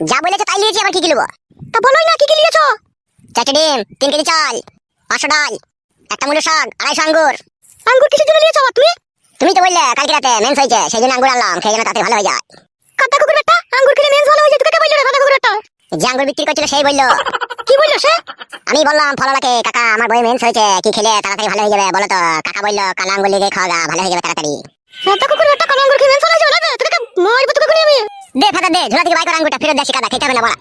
যা বলেছ তাই নিয়েছি আবার কি কি নেব তা বলোই না কি কি নিয়েছো চারটে ডিম তিন কেজি চাল পাঁচশো ডাল একটা মূল্য শাক আড়াইশো আঙ্গুর। আঙ্গুর কিসের জন্য নিয়েছো তুমি? তুমি তো বললে কালকে রাতে মেন্স হয়েছে সেই জন্য আঙ্গুর আনলাম সেই জন্য তাতে ভালো হয়ে যায়। কাদা কুকুর একটা আঙ্গুর খেলে মেন্স ভালো হয়ে যায় তোকে কে বলল রে কুকুর একটা যে আঙ্গুর বিক্রি করছিল সেই বলল। কি বলল সে? আমি বললাম ফললাকে কাকা আমার বই মেন্স হয়েছে কি খেলে তাড়াতাড়ি ভালো হয়ে যাবে বলো তো। কাকা বলল কালা আঙ্গুর লেগে খাওয়া ভালো হয়ে যাবে তাড়াতাড়ি। কাদা কুকুর একটা কালা আঙ্গুর খেয়ে মেন্স হয়ে যাবে তোকে মারবো তোকে করে আমি। দে ফাদা দে ঝোলা থেকে বাইক আঙ্গুরটা ফেরত দেশি কাদা খেতে হবে না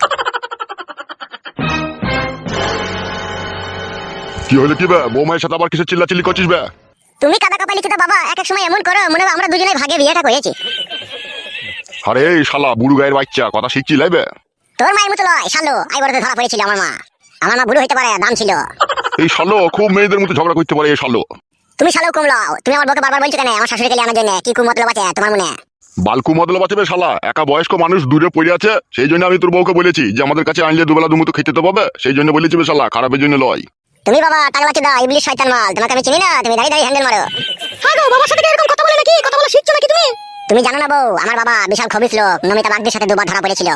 কি হলো কি বে? বৌমায়ের সাথে আবার কিসের চিল্লাচিল্লি করছিস বে? তুমি কাদা কপালি বাবা এক এক সময় এমন করো মনে হয় আমরা দুজনে ভাগে বিয়েটা করেছি। আরে এই শালা বুড়ু গায়ের বাচ্চা কথা শিখছি লাইবে তোর মায়ের মতো লয় শালো আই বড়তে ধরা পড়েছিল আমার মা। আমার মা বুড়ো হইতে পারে দাম ছিল। এই শালো খুব মেয়েদের মতো ঝগড়া করতে পারে এই শালো। তুমি শালো কমলাও তুমি আমার বউকে বারবার বলছো কেন আমার শাশুড়ি গেলে আনার জন্য কি কু মতলব আছে তোমার মনে? বালকু মদল বাঁচবে শালা। একা বয়স্ক মানুষ দূরে পড়ে আছে সেই জন্য আমি তোর বউকে বলেছি যে আমাদের কাছে আনলে দুবেলা দুমুতো খেতে তো পাবে সেই জন্য বলেছি শালা খারাপের জন্য লয়। তুমি বাবা টাকা বাচ্চা দাও ইবলিশ শয়তান মাল তোমাকে আমি চিনি না তুমি দাঁড়িয়ে দাঁড়িয়ে হ্যান্ডেল মারো। হ্যাঁ গো বাবার সাথে এরকম কথা বলে নাকি? কথা বলা শিখছো নাকি তুমি? তুমি জানো না বউ আমার বাবা বিশাল খবিস লোক নমিতা বাগদির সাথে দুবার ধরা পড়েছিল।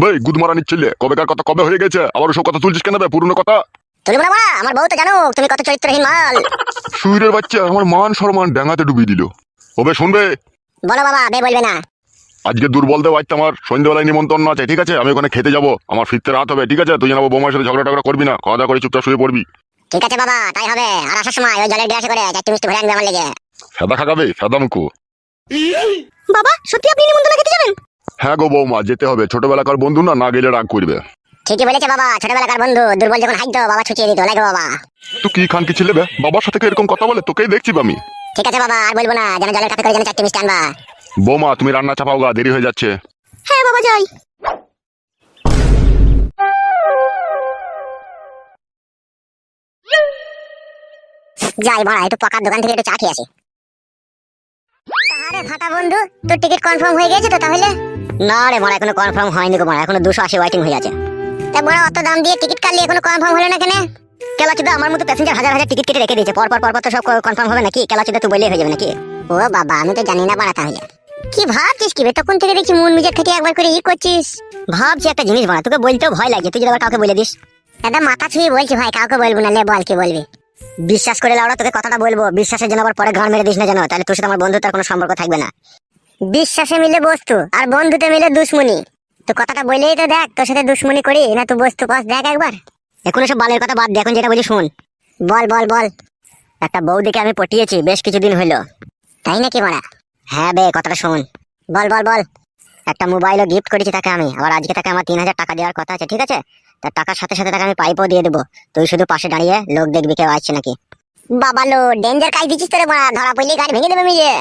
ভাই গুদ মারা নিচ্ছিলে কবেকার কথা কবে হয়ে গেছে? আবার ওসব কথা তুলছিস কেন বে পুরনো কথা? তুমি বলো মা আমার বউ তো জানো তুমি কত চরিত্রহীন মাল। সুইরের বাচ্চা আমার মান সম্মান ডাঙাতে ডুবিয়ে দিল। ওবে শুনবে বলো বাবা বে বলবে না। আজকে দুর্বল দেব আজকে আমার সন্ধ্যেবেলায় নিমন্ত্রণ আছে ঠিক আছে? আমি ওখানে খেতে যাব আমার ফিরতে রাত হবে ঠিক আছে? তুই জানাব বৌমার সাথে ঝগড়া টগড়া করবি না খাওয়া দাওয়া করে চুপচাপ শুয়ে পড়বি। ঠিক আছে বাবা তাই হবে। আর আসার সময় ওই জলের গ্লাসে করে চারটে মিষ্টি ভরে আনবে আমার লেগে। ফেদা খাগাবে ফেদা মুখো বাবা সত্যি আপনি নিমন্ত্রণ খেতে যাবেন? হ্যাঁ গো বৌমা যেতে হবে। ছোটবেলাকার বন্ধু না না গেলে রাগ করবে। ঠিকই বলেছে বাবা ছোটবেলাকার বন্ধু দুর্বল যখন হাইতো বাবা ছুটিয়ে দিত লাগে বাবা। তুই কি খান কি ছিলে বে? বাবার সাথে কি এরকম কথা বলে? তোকেই দেখছি আমি। ঠিক আছে বাবা আর বলব না যেন জলের কাপে করে যেন চারটে মিষ্টি আনবা। বৌমা তুমি রান্না চাপাও গা দেরি হয়ে যাচ্ছে। হ্যাঁ বাবা যাই। যাই বড়া একটু পাকার দোকান থেকে একটু চা খেয়ে আসি। আরে ফাটা বন্ধু তোর টিকিট কনফার্ম হয়ে গেছে তো তাহলে? না রে বড়া এখনও কনফার্ম হয়নি গো বড়া এখনও দুশো আশি ওয়েটিং হয়ে আছে। তা বড়া অত দাম দিয়ে টিকিট কাটলি এখনও কনফার্ম হলো না কেন? কেলাচুদা আমার মতো প্যাসেঞ্জার হাজার হাজার টিকিট কেটে রেখে দিয়েছে। পর পর পর তো সব কনফার্ম হবে নাকি? কেলাচুদা তুই বললেই হয়ে যাবে নাকি? ও বাবা আমি তো জানি না বাড়া তাহলে। কি ভাবছিস কি তখন থেকে দেখছি মন মিজার থেকে একবার করে ই করছিস। ভাবছি একটা জিনিস বাড়া তোকে বলতেও ভয় লাগে তুই যদি আবার কাউকে বলে দিস। দাদা মাথা ছুঁয়ে বলছি ভাই কাউকে বলব না লে বল কি বলবি? বিশ্বাস করে লাউড়া তোকে কথাটা বলব। বিশ্বাসের জন্য আবার পরে ঘর মেরে দিস না জানো তাহলে তোর সাথে আমার বন্ধুত্বের কোনো সম্পর্ক থাকবে না। বিশ্বাসে মিলে বস্তু আর বন্ধুতে মিলে দুশ্মনী। তো কথাটা বলেই তো দেখ তোর সাথে দুশ্মনী করি না তুই বস্তু পাস দেখ একবার। এখন সব বালের কথা বাদ দে, এখন যেটা বলি শুন। বল বল বল। একটা বউ দেখে আমি পটিয়েছি, বেশ কিছুদিন হইল। তাই নাকি মারা? হ্যাঁ বে, কথাটা শোন। বল বল বল। একটা মোবাইলও গিফট করেছি তাকে আমি। আবার আজকে তাকে আমার তিন হাজার টাকা দেওয়ার কথা আছে, ঠিক আছে? তার টাকার সাথে সাথে তাকে আমি পাইপও দিয়ে দেবো। তুই শুধু পাশে দাঁড়িয়ে লোক দেখবি কেউ আসছে নাকি? বাবা লো ডেঞ্জার কাজ দিচ্ছিস তোরে মারা। ধরা পড়লে, গাড়ি ভেঙে দেবে মিজে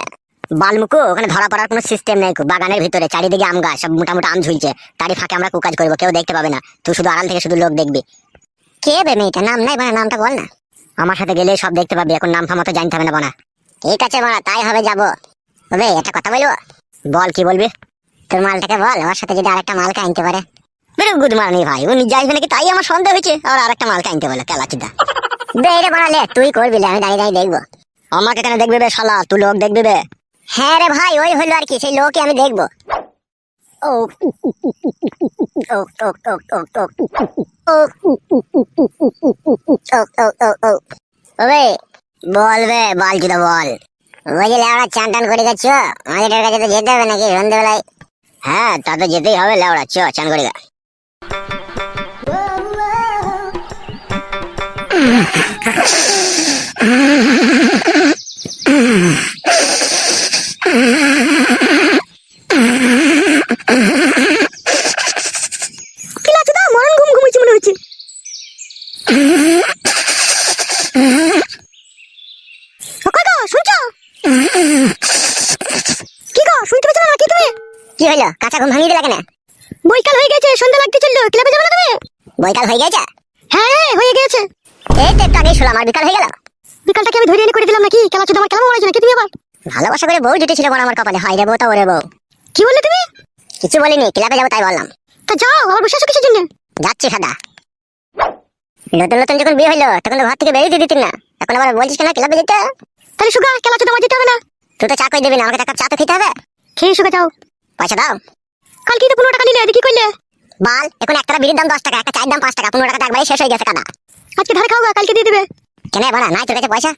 বালমুকু, ওখানে ধরা পড়ার কোনো সিস্টেম নেই। বাগানের ভিতরে, চারিদিকে আম গাছ, সব মোটামুটি আম ঝুলছে। তারই ফাঁকে আমরা কুকাজ করব, কেউ দেখতে পাবে না। তুই শুধু আড়াল থেকে শুধু লোক দেখবি। কে বে মেয়েটা নাম নাই বানা নামটা বল না আমার সাথে গেলে সব দেখতে পাবি এখন নাম জানতে হবে না ঠিক আছে তাই হবে যাব তবে একটা কথা বলব বল কি বলবি তোর মালটাকে বল আমার সাথে যদি আরেকটা মালকে আনতে পারে বেরো গুড মর্নিং ভাই উনি যাইবে নাকি তাই আমার সন্দেহ হয়েছে আর আরেকটা মালকে আনতে বলে কেলাচিদা তুই করবি আমি দাঁড়িয়ে দাঁড়িয়ে দেখব আমাকে কেন দেখবে বে শালা তুই লোক দেখবি বে হ্যাঁ রে ভাই ওই হলো আর কি সেই লোকে আমি দেখব ও ও ও ও ও বল বে, বল কি বল। যে লেওড়া চান টান করে গেছ আমাদের কাছে তো যেতে হবে নাকি সন্ধ্যেবেলায় হ্যাঁ তা তো যেতেই হবে লেওড়া চ, চান করে গা। মরণ ঘুম ঘুমাইছি মনে হচ্ছে কই গো শুনছো কি গো শুনতে পাচ্ছ না কি তুমি কি হইল কাঁচা ঘুম ভাঙিয়ে দিলা কেন? বৈকাল হয়ে গেছে সন্ধ্যা লাগতে চলল ক্লাবে যাবে না তুমি? বৈকাল হয়ে গেছে? হ্যাঁ হ্যাঁ হয়ে গেছে। এই তো একটু আগেই শুনলাম আর বিকাল হয়ে গেল। বিকালটাকে আমি ধরে এনে করে দিলাম নাকি? কেলা চুদ আমার কেমন মনে নাকি তুমি আবার? ভালোবাসা করে বউ জুটেছিল বড় আমার কপালে। হাই রে বউ তা ওরে বউ। কি বললে তুমি? কিছু বলিনি ক্লাবে যাব তাই বললাম। তা যাও আবার বসে আছো কিসের জন্য? যাচ্ছি সাদা। নতুন নতুন যখন বিয়ে হইল তখন তো ঘর থেকে বেরিয়ে দিতিন না। এখন আবার বলছিস কেন ক্লাবে যেতে? তাহলে সুগা খেলা চুদ আমার যেতে হবে না। তুই তো চা কই দিবি না আমাকে তো এক কাপ চা তো খেতে হবে। খেয়ে সুগা যাও। পয়সা দাও। কালকে তো পনেরো টাকা নিলে? কি করলে? বাল এখন একটা বিড়ির দাম দশ টাকা একটা চায়ের দাম পাঁচ টাকা পনেরো টাকা একবারে শেষ হয়ে গেছে কাদা। আজকে ধারে খাও গা, কালকে দিয়ে দিবে। কেন বাড়া নাই তোর কাছে পয়সা?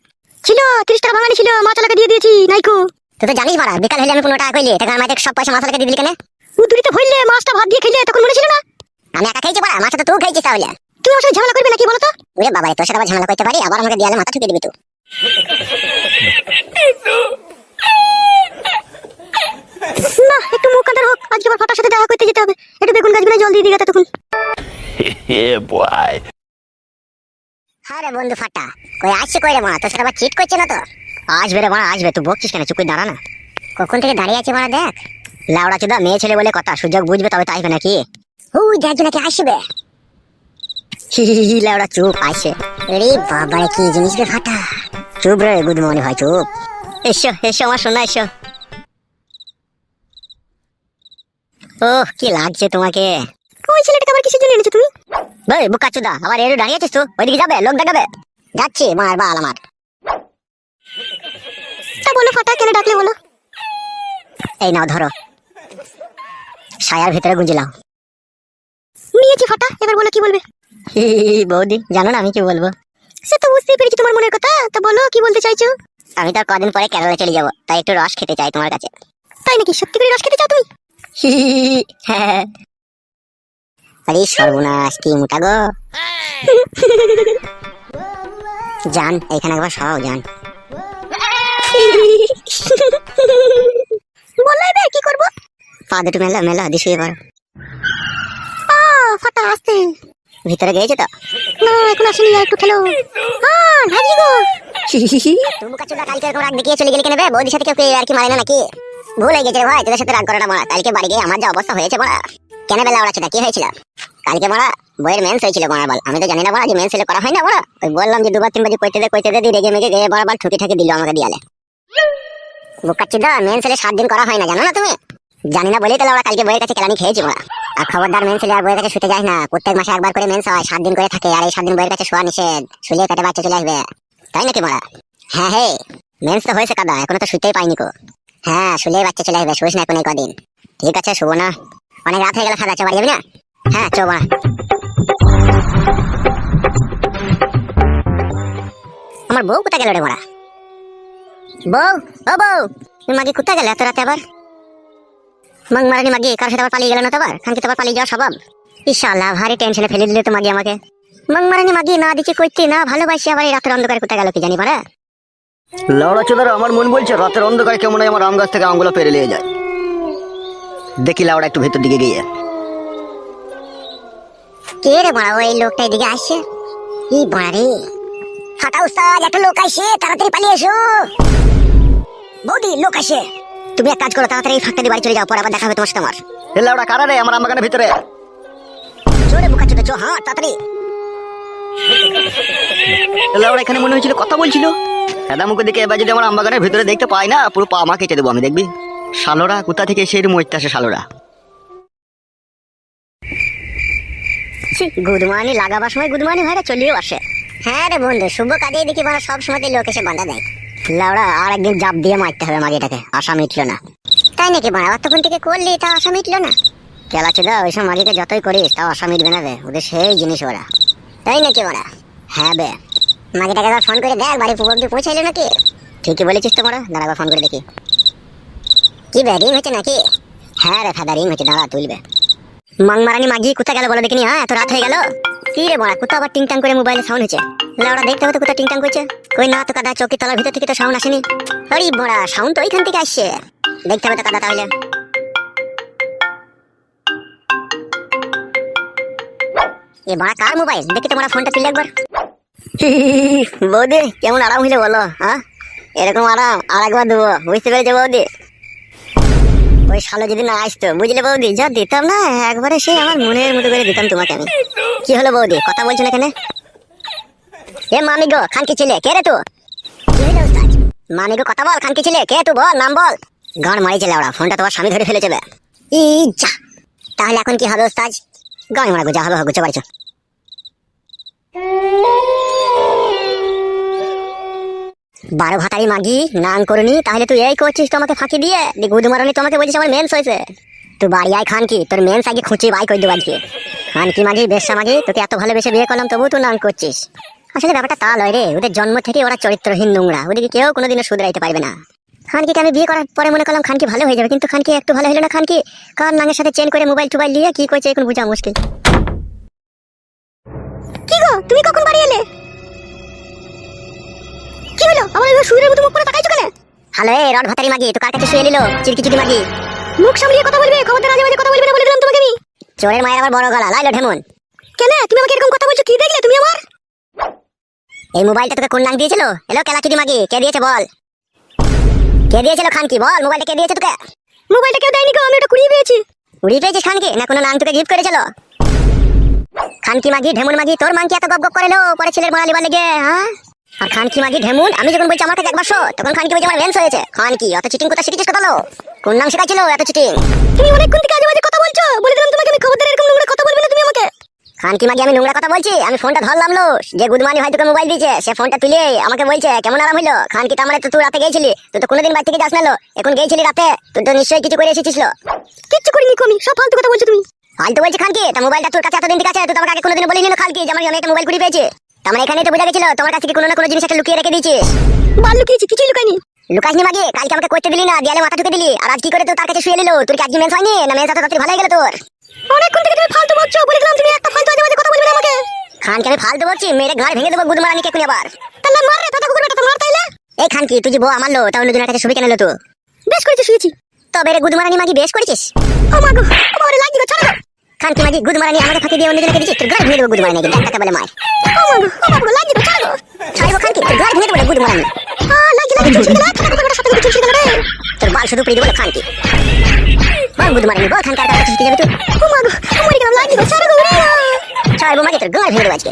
ছিল তিরিশ টাকা ভাঙানি ছিল মা চালাকে দিয়ে দিয়েছি নাইকো। তুই তো জানিস বাড়া বিকাল হলে আমি পনেরো টাকা কইলে টাকা আমাদের সব পয়সা মাথালকে দিয়ে দিলি কেন? উদুরিতে ভরলে মাছটা ভাত দিয়ে খেলে তখন মনে ছিল না? আমি একা খেয়েছি বাড়া মাছটা তো তুই খেয়েছিস তাহলে। তুমি আমার সাথে ঝামেলা করবে নাকি বলো তো ওরে বাবা রে, তোর সাথে আবার ঝামেলা করতে পারি আবার আমাকে দেয়ালে মাথা ঠুকে দিবি তুই। না একটু মুখ হোক। আজকে আবার ফাটার সাথে দেখা করতে যেতে হবে। একটু বেগুন গাছগুলো জল দিয়ে দিই তখন yeah, boy. হ্যাঁ বন্ধু ফাটা। কই আসছে কই রে মা? তোর সাথে আবার চিট করছে না তো? আসবে রে মা আসবে। তুই বকছিস কেন? চুপ করে দাঁড়া না। কখন থেকে দাঁড়িয়ে আছে মারা দেখ। লাউড়া চুদা মেয়ে ছেলে বলে কথা। সুযোগ বুঝবে তবে তাইবে নাকি? ওই দেখ নাকি আসবে। লাউড়া চুপ আসে। রে বাবা কি জিনিস রে ফাটা। চুপ রে গুড মর্নিং ভাই চুপ। এসো এসো আমার শোনা এসো। ওহ কি লাগছে তোমাকে? ওই ছেলেটাকে আবার কিসের জন্য এনেছো তুমি? ভাই বুকা চুদা আবার এরু দাঁড়িয়ে আছিস তো? ওইদিকে যাবে লোক দেখাবে। যাচ্ছি মার বাল আমার। তা বলো ফাটা কেন ডাকলে বলো? এই নাও ধরো। সায়ার ভিতরে গুঁজিলাম নিয়েছি ফাটা এবার বলো কি বলবে? বৌদি জানো না আমি কি বলব? সে তো বুঝতেই পেরেছি তোমার মনের কথা তা বলো কি বলতে চাইছো? আমি তো কদিন পরে কেরালা চলে যাব তাই একটু রস খেতে চাই তোমার কাছে। তাই নাকি সত্যি করে রস খেতে চাও তুমি? আরে সর্বনাশ কি মোটা গো। জান এখানে একবার সরাও জান। বলো এবার কি করব? পা দুটো মেলা মেলা দিছি এবার। আ ফাটা আসতে ভিতরে গিয়েছে তো? না এখন আসেনি আর একটু খেলো। হ্যাঁ হাজি গো। তুমি কাচুদা কালকে এরকম রাগ দেখিয়ে চলে গেলে কেন বে বৌদির সাথে কেউ আর কি মারে না নাকি? ভুল হয়ে গেছে ভাই, তোদের সাথে রাগ করাটা মারা। কালকে বাড়ি গিয়ে আমার যা অবস্থা হয়েছে মারা, কেন বেলা ওরা সেটা কি হয়েছিল? কালকে মারা, বইয়ের মেন্স হয়েছিল মারা বল। আমি তো জানি না মারা, যে মেন্স হলে করা হয় না মারা? ওই বললাম যে দুবার তিনবার কইতে দে কইতে দে, দিয়ে রেগে মেগে গিয়ে বারবার ঠুকি ঠাকি দিল আমাকে দিয়ালে। বুকাচ্ছিদা মেন্স হলে সাত দিন করা হয় না, জানো না তুমি? জানি না বলেই তাহলে ওরা কালকে বইয়ের কাছে কেলানি খেয়েছি মারা। আর খবরদার মেন্স হলে আর বইয়ের কাছে শুতে যায় না। প্রত্যেক মাসে একবার করে মেন্স হয়, সাত দিন করে থাকে, আর এই সাত দিন বইয়ের কাছে শোয়া নিষেধ। শুলে পেটে বাচ্চা চলে আসবে। তাই নাকি মারা? হ্যাঁ হে। মেন্স তো হয়েছে কাদা, এখনও তো শুতেই পাইনি কো। হ্যাঁ শুলে বাচ্চা চলে আসবে শুস না এখন কদিন। ঠিক আছে শুভ না। অনেক রাত হয়ে গেল খাদা চো বাড়ি না? হ্যাঁ চো বাড়া। আমার বউ কোথায় গেল রে মারা বউ ও বউ, তুমি মাগি কোথায় গেলে এত রাতে আবার? মাং মারানি মাগি কার সাথে আবার পালিয়ে গেল না তো আবার? খানকে তো আবার পালিয়ে যাওয়া স্বভাব? ইশাল্লাহ, ভারী টেনশনে ফেলে দিলে তো মাগি আমাকে। মাং মারানি মাগি, না দিচ্ছে কইতে, না ভালোবাসি, আবার এই রাতের অন্ধকারে কোথায় গেল কি জানি পারা লাউড়া চোদার আমার মন বলছে রাতের অন্ধকারে কেমন হয় আমার আম গাছ থেকে আমগুলো পেরে নিয়ে যায়। দেখি লাউড়া একটু ভেতর দিকে গিয়ে। কে রে বড়া ওই লোকটা এদিকে আসছে? ই বড়া ফাটা উস্তাদ একটা লোক আসছে তাড়াতাড়ি পালিয়ে এসো। বৌদি লোক আসে তুমি এক কাজ করো তাড়াতাড়ি ফাঁকটা দিয়ে বাড়ি চলে যাও পরে আবার দেখা হবে তোমার সাথে আমার। এ লাউড়া কারা রে? আমার আম বাগানের ভিতরে। চলে বুকা চোদা চো হ্যাঁ তাড়াতাড়ি। লাউড়া এখানে মনে হয়েছিল কথা বলছিল। দাদা মুখে দিকে এবার যদি আমার আম বাগানের ভিতরে দেখতে পাই না, পুরো পা মা কেটে দেবো আমি, দেখবি? শালোরা, কোথা থেকে সেই মরতে আসে শালোরা? লাগাবার সময় চলিয়েও আসে। হ্যাঁ রে বন্ধু, শুভ কাজে দেখি মানে সব লোক এসে দেয়। লাউড়া আর একদিন জাপ দিয়ে মারতে হবে মাগিটাকে আশা মিটলো না। তাই নাকি বাড়া অতক্ষণ থেকে করলি, তা আশা মিটলো না। কেলা চুদা ওই সব মাগিকে যতই করিস, তাও আশা মিটবে না বে ওদের সেই জিনিস ওরা। তাই নাকি ওরা হ্যাঁ বে। মাগিটাকে একবার ফোন করে দেখ, বাড়ি অব্দি পৌঁছাইলো নাকি? ঠিকই বলেছিস তো মোরা দাঁড়া ফোন করে দেখি। কি বে রিং হচ্ছে নাকি? হ্যাঁ রে ফাদা রিং হচ্ছে দাঁড়া, তুলবে। মাংমারানি মাগি কোথায় গেল বলো দেখিনি হ্যাঁ এত রাত হয়ে গেল? কি রে বড়া, কোথাও আবার টিংটাং করে মোবাইলে সাউন্ড হচ্ছে লাউড়া, দেখতে হবে তো কোথায় টিংটাং করছে। কই না তো কাদা, চৌকি তলার ভিতর থেকে তো সাউন্ড আসেনি। আরে বড়া সাউন্ড তো ওইখান থেকে আসছে। দেখতে হবে তো কাদা তাহলে। এ বড়া, কার মোবাইল দেখি তোমার ফোনটা তুলে একবার। বৌদি, কেমন আরাম হইলে বলো হ্যাঁ? এরকম আরাম আর একবার দেবো, বুঝতে পেরেছ বৌদি? ওই শালো যদি না আসতো, বুঝলে বৌদি, যা দিতাম না, একবারে সেই আমার মনের মতো করে দিতাম তোমাকে আমি। কি হলো বৌদি, কথা বলছো না কেন? এ মামি গো খানকি ছেলে, কে রে তো? মামি গো কথা বল, খানকি ছেলে, কে তুই বল, নাম বল। গান মারি ছেলে ওরা ফোনটা তোমার স্বামী ধরে ফেলেছে বে। ই যা তাহলে এখন কি হবে ওস্তাজ গান মারা গো যা হবে গুছো বাড়িছো বারো ভাতারি মাগি নাং করনি, তাহলে তুই এই করছিস তোমাকে ফাঁকি দিয়ে? গুদ মারনি তোমাকে বলছিস আমার মেন্স হয়েছে। তুই বাড়ি আয় খান কি তোর মেন্স আগে খুঁচি বাই করে দেবো আজকে। খান কি মাঝি বেশা মাঝি তোকে এত ভালোবেসে বিয়ে করলাম তবু তুই নাম করছিস। আসলে ব্যাপারটা তা লয় রে, ওদের জন্ম থেকে ওরা চরিত্রহীন নোংরা ওদেরকে কেউ কোনোদিনও শুধরাইতে পারবে না। খানকিকে আমি বিয়ে করার পরে মনে করলাম খানকি ভালো হয়ে যাবে, কিন্তু খানকি একটু ভালো হলো না খানকি, কার নাঙের সাথে চেন করে মোবাইল টোবাইল নিয়ে কি করছে এখন বোঝা মুশকিল। তুমি কখন বাড়ি এলে? কি হলো? আমার এবার মতো মুখ করে তাকাইছো কেন? হ্যালো এ রড ভাতারি মাগি তো কার কাছে শুয়ে নিল চিরকিচুটি মাগি। মুখ সামলিয়ে কথা বলবে? খবরদার আজে বাজে কথা বলবে না বলে দিলাম তোমাকে আমি। চোরের মায়ের আবার বড় গলা লাইলো ঢেমন। কেন? তুমি আমাকে এরকম কথা বলছো? কি দেখলে তুমি আমার? এই মোবাইলটা তোকে কোন নাম দিয়েছিল? এলো কেলাচুটি মাগি কে দিয়েছে বল? কে দিয়েছিল খানকি? বল মোবাইলটা কে দিয়েছে তোকে? মোবাইলটা কেউ দেয়নি গো আমি ওটা কুড়িয়ে পেয়েছি। উড়িয়ে পেয়েছিস খানকি? না কোনো নাম তোকে গিফট করেছিল? খানকি মাগি ঢেমুন মাগি তোর মাংকি এত গপ গপ করে লো পরে ছেলের মারা লিবার লেগে হ্যাঁ? আর খানকি মাগি ঢেমুন আমি যখন বলছি আমার কাছে একবার শো তখন খানকি বলছে আমার ভেন্স হয়েছে। খানকি অত চিটিং কোথা শিখেছিস কথা লো? কোন নাম শেখাচ্ছিল এত চিটিং তুমি অনেকক্ষণ থেকে আজে কথা বলছো বলে দিলাম তোমাকে আমি খবরদার এরকম নোংরা কথা বলবে না তুমি আমাকে। খানকি মাগি আমি নোংরা কথা বলছি আমি ফোনটা ধরলাম লো যে গুদমানি ভাই তোকে মোবাইল দিয়েছে সে ফোনটা তুলে আমাকে বলছে কেমন আরাম হইল? খানকি তার মানে তো তুই রাতে গেছিলি তুই তো কোনোদিন বাড়ি থেকে যাস না লো এখন গেছিলি রাতে তুই তো নিশ্চয়ই কিছু করে এসেছিস লো। কিচ্ছু করিনি কমি সব ফালতু কথা বলছো তুমি। ফালতু বলছি খানকি তা মোবাইলটা তোর কাছে এতদিন থেকে আছে? তুই তো আমাকে আগে কোনোদিন বলিনি না খালকি যে আমার আমি একটা মোবাইল কুড়ি পেয়েছি। তার মানে এখানেই তো বোঝা গেছিল তোমার কাছ থেকে কোনো না কোনো জিনিস একটা লুকিয়ে রেখে দিয়েছিস? বাল লুকিয়েছি কিছুই লুকাইনি লুকাসনি মাগে কালকে আমাকে করতে দিলি না দেয়ালে মাথা ঢুকে দিলি। আর আজ কি করে তুই তার কাছে শুয়ে নিলো তোর কি আজকে মেন্স হয়নি? না মেন্স তাড়াতাড়ি ভালো গেল তোর। অনেকক্ষণ থেকে তুমি ফালতু বলছো বলে দিলাম তুমি একটা ফালতু আজে কথা বলবে না আমাকে। খানকে আমি ফালতু বলছি মেরে ঘাড় ভেঙে দেবো গুদমারানি কে কোনি আবার। তাহলে মার রে দাদা কুকুর বেটা তো মার তাইলে। এই খানকি তুই যে বউ আমার লো তা অন্যজনের কাছে শুবি কেন লো তুই বেশ করেছি শুয়েছি। তবে রে গুদমারানি মাগি বেশ করেছিস? ও মা গো আমার লাগি গো, ছাড়ো। খানকি মাগি গুদমারানি আমাকে ফাঁকি দিয়ে অন্যজনকে দিচ্ছিস তোর ঘাড় ভেঙে দেবো গুদমারানি দেখ টাকা বলে মার ও মা গো ও মা গো লাগি গো। ছাড়ো ছাড়বো খানকি, তোর ঘাড় ভেঙে দেবো গুদমারানি। আ লাগি লাগি চুলছি গেল ছাড়ো কুকুর সাথে চুলছি গেল রে। তোর বাল শুধু পেয়ে দেবো রে খানকি। বল গুদমারানি, বল খানকার কাছে শিখতে যাবে তুই। ও মা গো মরে লাগি গো, ছাড়ো গো ছাড়বো মাগি, তোর ঘাড় ভেঙে দেবো আজকে।